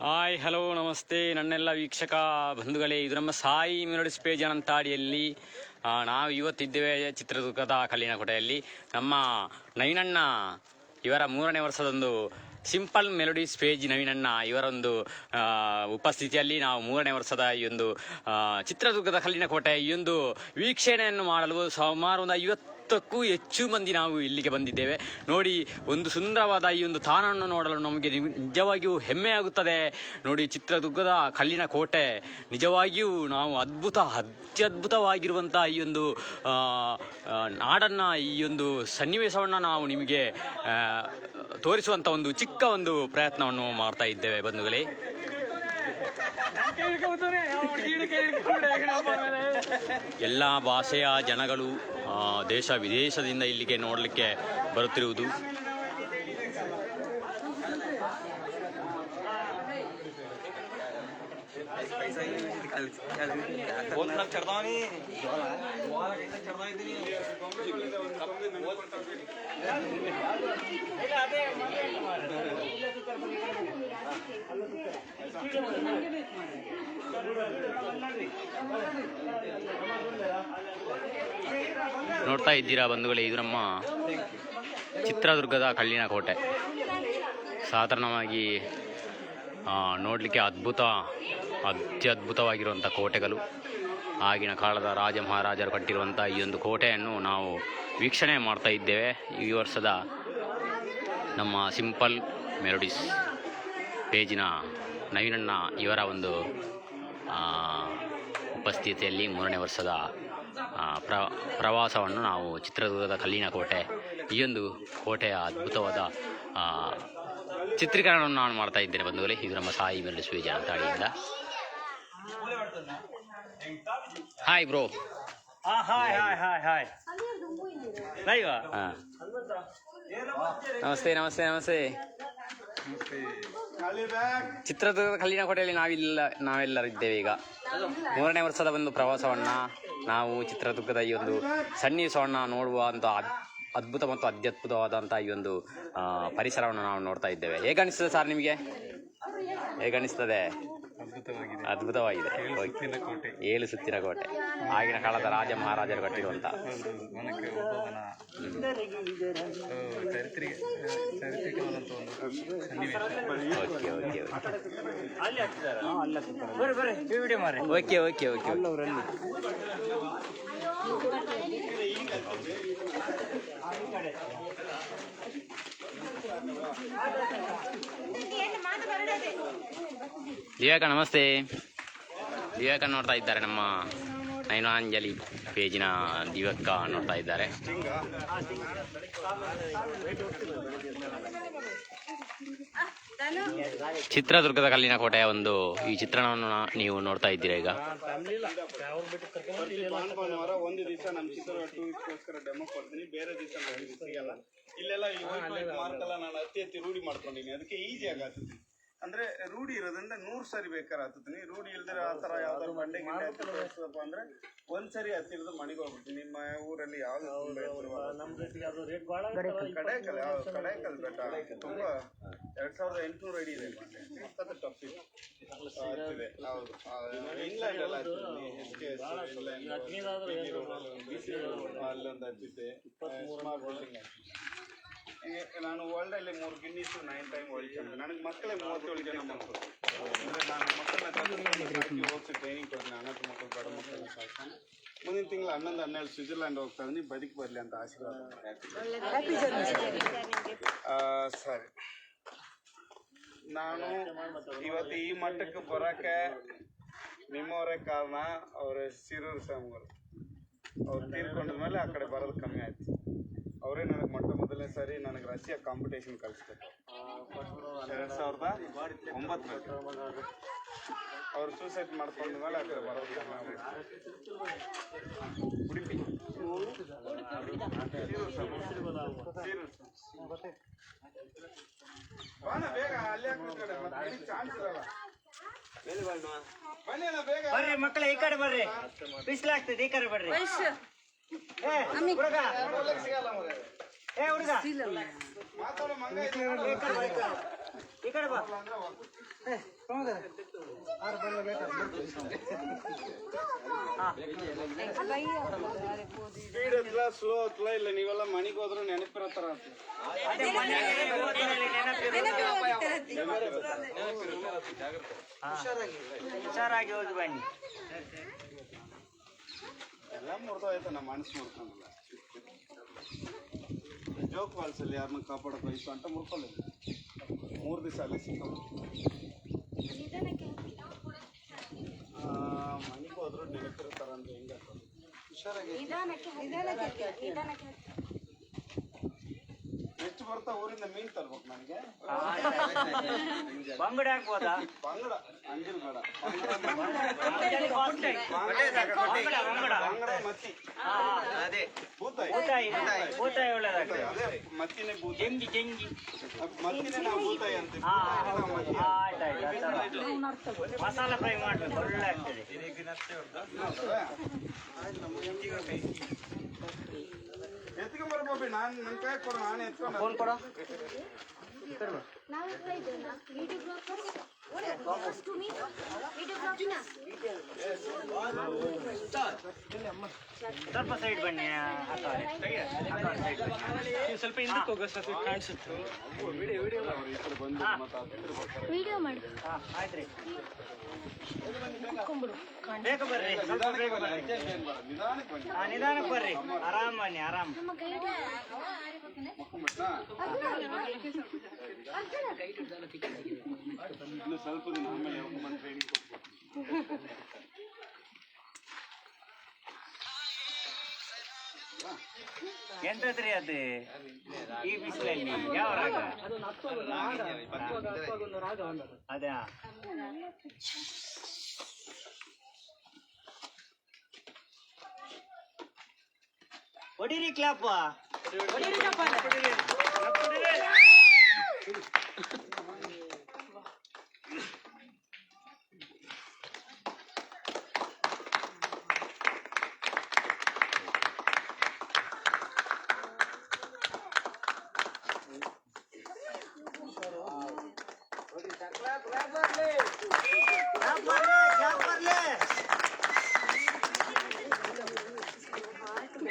Hi, hello, ನಮಸ್ತೆ. ನನ್ನೆಲ್ಲ ವೀಕ್ಷಕ ಬಂಧುಗಳೇ, ಇದು ನಮ್ಮ ಸಾಯಿ ಮೆಲೋಡಿಸ್ ಪೇಜ್ ಅನಂತಾಡಿಯಲ್ಲಿ ನಾವು ಇವತ್ತಿದ್ದೇವೆ ಚಿತ್ರದುರ್ಗದ ಕಲ್ಲಿನ ಕೋಟೆಯಲ್ಲಿ. ನಮ್ಮ ನವೀನಣ್ಣ ಇವರ ಮೂರನೇ ವರ್ಷದೊಂದು ಸಿಂಪಲ್ ಮೆಲೋಡಿಸ್ ಪೇಜ್ ನವೀನಣ್ಣ ಇವರೊಂದು ಉಪಸ್ಥಿತಿಯಲ್ಲಿ ನಾವು ಮೂರನೇ ವರ್ಷದ ಈ ಒಂದು ಚಿತ್ರದುರ್ಗದ ಕಲ್ಲಿನ ಕೋಟೆ ಈ ಒಂದು ವೀಕ್ಷಣೆಯನ್ನು ಮಾಡಲು ಸುಮಾರು ಒಂದು ಐವತ್ತಕ್ಕೂ ಹೆಚ್ಚು ಮಂದಿ ನಾವು ಇಲ್ಲಿಗೆ ಬಂದಿದ್ದೇವೆ. ನೋಡಿ ಒಂದು ಸುಂದರವಾದ ಈ ಒಂದು ತಾಣವನ್ನು ನೋಡಲು ನಮಗೆ ನಿಜವಾಗಿಯೂ ಹೆಮ್ಮೆ ಆಗುತ್ತದೆ ನೋಡಿ ಚಿತ್ರದುರ್ಗದ ಕಲ್ಲಿನ ಕೋಟೆ. ನಿಜವಾಗಿಯೂ ನಾವು ಅದ್ಭುತ ಅತ್ಯದ್ಭುತವಾಗಿರುವಂಥ ಈ ಒಂದು ನಾಡನ್ನು ಈ ಒಂದು ಸನ್ನಿವೇಶವನ್ನು ನಾವು ನಿಮಗೆ ತೋರಿಸುವಂಥ ಒಂದು ಚಿಕ್ಕ ಒಂದು ಪ್ರಯತ್ನವನ್ನು ಮಾಡ್ತಾ ಇದ್ದೇವೆ ಬಂಧುಗಳೇ. ಎಲ್ಲ ಭಾಷೆಯ ಜನಗಳು ದೇಶ ವಿದೇಶದಿಂದ ಇಲ್ಲಿಗೆ ನೋಡಲಿಕ್ಕೆ ಬರುತ್ತಿರುವುದು. ನೋಡ್ತಾ ಇದ್ದೀರಾ ಬಂಧುಗಳೇ ಇದು ನಮ್ಮ ಚಿತ್ರದುರ್ಗದ ಕಲ್ಲಿನ ಕೋಟೆ. ಸಾಧಾರಣವಾಗಿ ನೋಡಲಿಕ್ಕೆ ಅದ್ಭುತ ಅತ್ಯದ್ಭುತವಾಗಿರುವಂಥ ಕೋಟೆಗಳು. ಆಗಿನ ಕಾಲದ ರಾಜ ಮಹಾರಾಜರು ಕಟ್ಟಿರುವಂಥ ಈ ಒಂದು ಕೋಟೆಯನ್ನು ನಾವು ವೀಕ್ಷಣೆ ಮಾಡ್ತಾ ಇದ್ದೇವೆ. ಈ ವರ್ಷದ ನಮ್ಮ ಸಿಂಪಲ್ ಮೆಲೋಡಿಸ್ ಪೇಜಿನ ನವೀನಣ್ಣ ಇವರ ಒಂದು ಉಪಸ್ಥಿತಿಯಲ್ಲಿ ಮೂರನೇ ವರ್ಷದ ಪ್ರ, ಪ್ರವಾಸವನ್ನು ನಾವು ಚಿತ್ರದುರ್ಗದ ಕಲ್ಲಿನ ಕೋಟೆ, ಈ ಒಂದು ಕೋಟೆಯ ಅದ್ಭುತವಾದ ಚಿತ್ರೀಕರಣವನ್ನು ನಾನು ಮಾಡ್ತಾ ಇದ್ದೇನೆ ಬಂಧುಗಳೇ. ಇದು ನಮ್ಮ Sai melodies page ಅಂತಾಡಿಯಿಂದ hi bro hi hi hi hi live? ನಮಸ್ತೆ ನಮಸ್ತೆ ನಮಸ್ತೆ. ಚಿತ್ರದುರ್ಗದ ಕಲ್ಲಿನ ಕೋಟೆಯಲ್ಲಿ ನಾವಿಲ್ಲ ನಾವೆಲ್ಲರೂ ಇದ್ದೇವೆ ಈಗ. ಮೂರನೇ ವರ್ಷದ ಒಂದು ಪ್ರವಾಸವನ್ನ ನಾವು ಚಿತ್ರದುರ್ಗದ ಈ ಒಂದು ಸನ್ನಿವೇಶವನ್ನ ನೋಡುವಂತ ಅದ್- ಅದ್ಭುತ ಮತ್ತು ಅತ್ಯದ್ಭುತವಾದಂಥ ಈ ಒಂದು ಪರಿಸರವನ್ನು ನಾವು ನೋಡ್ತಾ ಇದ್ದೇವೆ. ಹೇಗನಿಸ್ತದೆ ಸರ್ ನಿಮಗೆ? ಹೇಗೆ ಅನಿಸ್ತದೆ ಅದ್ಭುತವಾಗಿದೆ. ಅದ್ಭುತವಾಗಿದೆ. ಸುತ್ತಿನ ಕೋಟೆ. ಏಳು ಸುತ್ತಿನ ಕೋಟೆ. ಆಗಿನ ಕಾಲದ ರಾಜ ಮಹಾರಾಜರು ಕಟ್ಟಿರುವಂತ. ಹೌದು ಮನಕ್ಕೆ ಒಬ್ಬವನ. ಚರಿತ್ರೆ ಚರಿತ್ರಿಕವಾದಂಥ ಒಂದು ಸನ್ನಿವೇಶ. ಓಕೆ ಓಕೆ ಮಾರಿ ಓಕೆ ಓಕೆ ಓಕೆ. ದಿವ್ಯಾಕ ನಮಸ್ತೆ. ದಿವ್ಯಾಕ ನೋಡ್ತಾ ಇದ್ದಾರೆ ನಮ್ಮ ನೈನಾಂಜಲಿ ಪೇಜಿನ ದಿವಕ್ಕ ನೋಡ್ತಾ ಇದ್ದಾರೆ. ಚಿತ್ರದುರ್ಗದ ಕಲ್ಲಿನ ಕೋಟೆಯ ಒಂದು ಈ ಚಿತ್ರಣವನ್ನು ನೀವು ನೋಡ್ತಾ ಇದ್ದೀರಾ ಈಗ? ಒಂದು ಸಿಗಲ್ಲ. ಇಲ್ಲೆಲ್ಲ ಈ ವೈಟ್ ವೈಟ್ ಮಾರ್ಕ್ ನಾನು ಅತಿ ಅತಿ ರೂಢಿ ಮಾಡ್ಕೊಂಡಿನಿ ಅದಕ್ಕೆ ಈಸಿ ಆಗತ್ತತಿ ಅಂದ್ರೆ ರೂಢಿ ಇರೋದ್ರಿಂದ ನೂರ್ ಸರಿ ಬೇಕಾರ ಹತ್ತೀನಿ ರೂಢಿ ಇಲ್ದಿರ ಆ ತರ ಯಾವ್ದಾದ್ರು ಬಂಡೆ ಗಿಂಡೆ ತೋರಿಸಪ್ಪ ಅಂದ್ರೆ ಒಂದ್ ಸರಿ ಹತ್ತಿರದ ಮನೆಗೆ ಹೋಗ್ಬಿಡ್ತೀನಿ ನಿಮ್ಮ ಊರಲ್ಲಿ ಯಾವ್ದು ಕಡೇಕಲ್ ಯಾವ ಕಡೇಕಲ್ ಬೆಟ್ಟ. ತುಂಬಾ ಎರಡ್ ಸಾವಿರದ ಎಂಟುನೂರು ಅಡಿ ಇದೆ ಸಖತ್ ಟಫ್ ಇದೆ. ಹತ್ತಿದೆ. ಹೌದು. ಇಂಗ್ಲೆಂಡ್ ಎಲ್ಲ ಅಲ್ಲೊಂದು- ಅಲ್ಲೊಂದು ಹೀಗೆ ನಾನು ವರ್ಲ್ಡ್ ಅಲ್ಲಿ ಮೂರು Guinness nine time world champion ನನಗೆ ಮಕ್ಕಳೇ ಮೂವತ್ತೇಳು ಜನ ಮಕ್ಕಳು. ಅಂದ್ರೆ ನಾನು ಮಕ್ಕಳನ್ನ ಕರ್ಕೊಂಡು ಹೋಗ್ಸಿ ಟ್ರೈನಿಂಗ್ ಕೊಡ್ತೀನಿ ಅನಾಥ ಮಕ್ಕಳು ಬಡ ಮಕ್ಕಳನ್ನ ಸಾಕ್ತಾನೆ ಮುಂದಿನ ತಿಂಗಳು ಹನ್ನೊಂದು ಹನ್ನೆರಡು ಸ್ವಿಟ್ಜರ್ಲ್ಯಾಂಡ್ ಹೋಗ್ತಾ ಇದ್ದೀನಿ. ಬದುಕಿ ಬರಲಿ ಅಂತ ಆಶೀರ್ವಾದ. ಸರಿ. ನಾನು ಇವತ್ತು ಈ ಮಟ್ಟಕ್ಕೆ ಬರಕ್ಕೆ ನಿಮ್ಮವರೇ ಕಾರಣ ಅವರ ಸಿರೂರು ಸ್ವಾಮಿಗಳು. ಅವ್ರು ತೀರ್ಕೊಂಡ ಮೇಲೆ ಆ ಕಡೆ ಬರೋದು ಕಮ್ಮಿ ಆಯ್ತು. ಅವರೇ ನನಗೆ ಮೊಟ್ಟ ಮೊದಲನೇ ಸಾರಿ ನನಗೆ ರಷ್ಯಾ ಕಾಂಪಿಟೇಷನ್ ಕಳಿಸ್ಬೇಕು ಎರಡು ಸಾವಿರದ ಒಂಬತ್ತರಲ್ಲಿ ಅವ್ರು ಸೂಸೈಡ್ ಮಾಡ್ಕೊಂಡ ಮೇಲೆ ಅದ್ರ ಕಡೆ ಬರೋದು ಕಮ್ಮಿ ಆಗ್ಬಿಡ್ತು. ಉಡುಪಿ. ಬಾಣ ಬೇಗ ಅಲ್ಲೇ ಚಾನ್ಸ್ ಇರಲ್ಲ. ಬನ್ನಿ ಬೇಗ ಬರ್ರಿ ಮಕ್ಕಳ ಈ ಕಡೆ ಬರ್ರಿ ಬಿಸಿಲಾಗ್ತದೆ ಈ ಕಡೆ ಬರ್ರಿ ಏ ಹುಡುಗ. ಈ ಕಡೆ ಬಾ, ಸ್ಪೀಡ್ ಹತ್ಲ ಸ್ಲೋ ಹತ್ಲ ಇಲ್ಲ ನೀವೆಲ್ಲ ಮನೆಗೆ ಹೋದ್ರೆ ನೆನಪಿರತ್ತಾರ ಹುಷಾರಾಗಿ. ಹುಷಾರಾಗಿ ಹೋಗಿ ಬನ್ನಿ. ಎಲ್ಲ ಮುರಿದೋಯ್ತು ನಮ್ಮ ಮನಸ್ಸು ಮುರ್ಕೊಂಡಲ್ಲ. ಜೋಕ್ ಫಾಲ್ಸ್ ಅಲ್ಲಿ ಯಾರನ್ನ ಕಾಪಾಡೋಕೆ ಹೋಯ್ತು ಅಂತ ಮುರ್ಕೊಳ್ಳಿಲ್ಲ ಮೂರು ದಿವಸ ಅಲ್ಲಿ ಸಿಕ್ಕೊಂಡು. ಮನೆಗೆ ಹೋದ್ರು ನೆನಪಿರ್ತಾರ ಅಂದ್ರೆ ಹೆಂಗ ಹುಷಾರಾಗಿ ಎಷ್ಟು ಬರ್ತಾ ಊರಿಂದ ಮೀನ್ ತರ್ಬೇಕು ನನಗೆ ಬಂಗಡ ಹಾಕ್ಬೋದಾ ಬಂಗಡ ಅಂಜಿಲ್ ಬೇಡ. ಬಂಗುಡ, ಮತ್ತಿ ಅದೇ ಬೂತಾಯಿ ಬೂತಾಯಿ ಒಳ್ಳೇದಾಗ್ತದೆ ಅದೇ ಮತ್ತಿನೇ ಬೂತಾಯಿ ಜಂಗಿ ಜಂಗಿ ಮತ್ತಿನೇ ನಾವು ಬೂತಾಯಿ. ಆಯ್ತಾಯ್ತು ಮಸಾಲ ಫ್ರೈ ಮಾಡ್ಬೇಕು ಒಳ್ಳೆ ಆಗ್ತದೆ ಎತ್ಕೊಂಡ್ ಬಾಬಿ ನಾನ್ ನನ್ ಕೈ ಕೊಡು ನಾನು ಎತ್ಕೊಂಡು ಫೋನ್ ಕೊಡು. ಸ್ವಲ್ಪ ಸೈಡ್ ಬನ್ನಿ. ಸ್ವಲ್ಪ ಹಿಂದಕ್ಕೆ ಹೋಗೋ ಸ್ವಲ್ಪ ಕಾಣಿಸುತ್ತೆ. ವಿಡಿಯೋ ಮಾಡಿ ಹಾ ಆಯ್ತ್ರಿ ಬೇಗ ಬರ್ರಿ ಸ್ವಲ್ಪ ನಿಧಾನಕ್ಕೆ ಬೇಗ ಬನ್ನಿ, ಬರ್ರಿ ಅರ್ಜೆಂಟ್ ಏನ್ ಬೇಡ, ನಿಧಾನಕ್ಕೆ ಬನ್ನಿ ಹಾ ನಿಧಾನಕ್ಕೆ ಬರ್ರಿ ಆರಾಮ್ ಬನ್ನಿ ಆರಾಮ್ ನಮ್ಮ ಗೈಡ್ ಮಕ್ಕೊಂಬಿಟ್ನಾ? ಇನ್ನು ಸ್ವಲ್ಪ ದಿನ ಆಮೇಲೆ ಬಂದು ಟ್ರೈನಿಂಗ್ ಕೊಡ್ಬೇಕು ಎಂತದ್ರಿ ಅದು ಈ ಬಿಸಿಲಲ್ಲಿ ಯಾವ ರಾಗ ಅದೇ ಹೊಡಿರಿ ಕ್ಲಾಪ್ ಹೊಡಿರಿ ಚಪ್ಪಾಳೆ. ಹೊಡಿರಿ. ಹೊಡಿರಿ. ಕ್ಲಾಪ್ ಬರ್ಲಿ, ಕ್ಲಾಪ್ ಬರ್ಲಿ. ಮರಿಯಲ್ಲ ಕಾರಿ ತಲ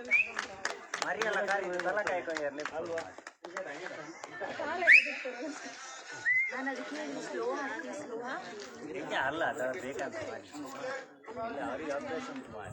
ಕಾಯ್ಕೊಂಡಿರ್ಲಿ ಅಲ್ವಾ ನಿಜ ಅಲ್ಲ ಅದು ಬೇಕಂತ ಅವ್ರಿಗೆ ಅಭ್ಯಾಸ ಉಂಟು ಮಾಡಿ.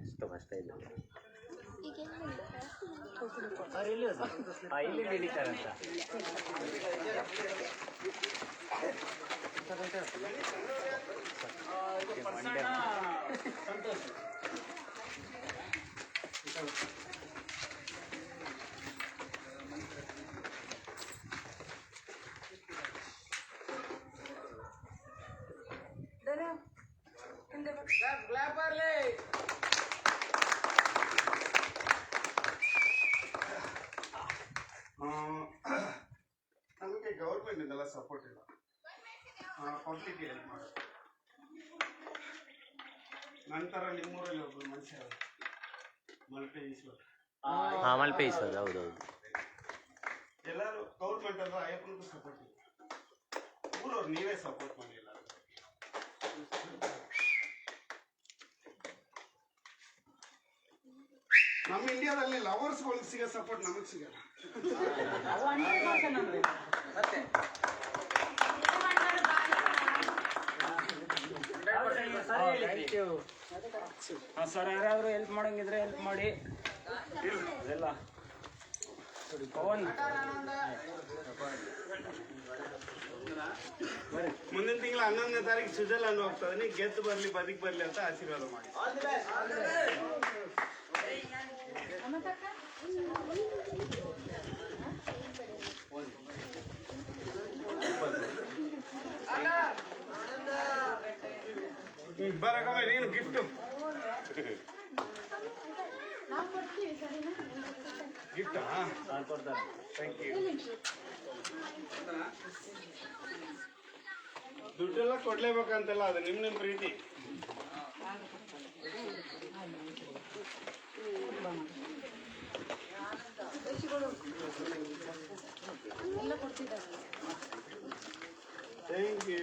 ಎಷ್ಟು ಕಷ್ಟ ಇದೆ ಇಲ್ಲಿ ಹಿಡಿತಾರಂತ ಮಂಡ್ಯ ನಮಗೆ ಗೌರ್ಮೆಂಟ್ ಇಂದೆಲ್ಲ ಸಪೋರ್ಟ್ ಇಲ್ಲ ಪಬ್ಲಿಕ್ ಹೆಲ್ಪ್ ಮಾಡೋದು ನಂತರ ನಿಮ್ಮೂರಲ್ಲಿ ಒಬ್ಬರು ಮನುಷ್ಯ ಮಲ್ಪೆ ಈಶ್ವರ್ ಹಾ ಮಲ್ಪೆ ಸರ್ ಹೌದೌದು ಎಲ್ಲರೂ ಗೌರ್ಮೆಂಟ್ ಅಂದ್ರೆ ಅಯ್ಯಪ್ಪನಿಗೂ ಸಪೋರ್ಟ್ ಊರವ್ರು ನೀವೇ ಸಪೋರ್ಟ್ ಮಾಡಿಲ್ಲ ನಮ್ಮ ಇಂಡಿಯಾದಲ್ಲಿ ಲವರ್ಸ್ಗಳಿಗೆ ಸಿಗೋ ಸಪೋರ್ಟ್ ನಮಗೆ ಸಿಗಲ್ಲ. ಸರ್ ಯಾರಾದರೂ ಹೆಲ್ಪ್ ಮಾಡಂಗಿದ್ರೆ ಹೆಲ್ಪ್ ಮಾಡಿ. ಅದೆಲ್ಲ. ಪವನ್. ಮುಂದಿನ ತಿಂಗಳ ಹನ್ನೊಂದನೇ ತಾರೀಕು ಸ್ವಿಟ್ಜರ್ಲ್ಯಾಂಡ್ ಹೋಗ್ತಾ ಇದೀನಿ. ಗೆದ್ದು ಬರ್ಲಿ ಬದುಕಿ ಬರ್ಲಿ ಅಂತ ಆಶೀರ್ವಾದ ಮಾಡಿ. ಬರಕಮ್ಮ ನೀನು ಗಿಫ್ಟು ಗಿಫ್ಟಾ ಕೊಡ್ತಾರೆ ಥ್ಯಾಂಕ್ ಯು ದುಡ್ಡೆಲ್ಲ ಕೊಡ್ಲೇಬೇಕಂತೆಲ್ಲ ಅದು ನಿಮ್ ನಿಮ್ ಪ್ರೀತಿ. ಥ್ಯಾಂಕ್ ಯು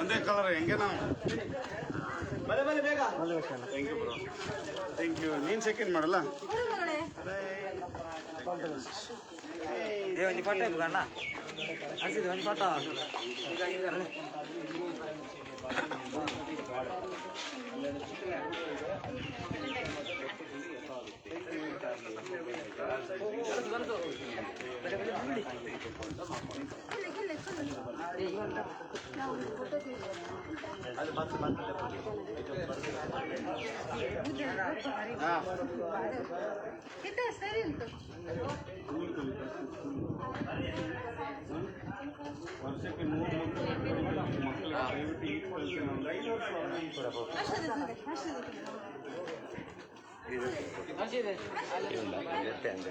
ಒಂದೇ ಕಲರ್ ಹೆಂಗೆ ನಾವು? ಬಲೆ ಬಲೆ ಬೇಗ. Thank you bro thank you ನೀನು ಸೆಕೆಂಡ್ ಮಾಡಲ್ಲ? ಒಂದು ಫೋಟೋ ಅಣ್ಣ ಅನ್ಸಿದ್ದು ಒಂದು ಫೋಟೋ ಸರಿ ಉಂಟು ವರ್ಷಕ್ಕೆ ನೂರು ಮಕ್ಕಳು ದಯವಿಟ್ಟು ಈಟ್ ಕಳಿಸಿ ಒಂದು ಐದು ವರ್ಷ ಅಷ್ಟೇ ಅಷ್ಟೇ ಅನ್ಸಿದೆ ಇಲ್ಲ, ಇರುತ್ತೆ ಅಂದ್ರೆ.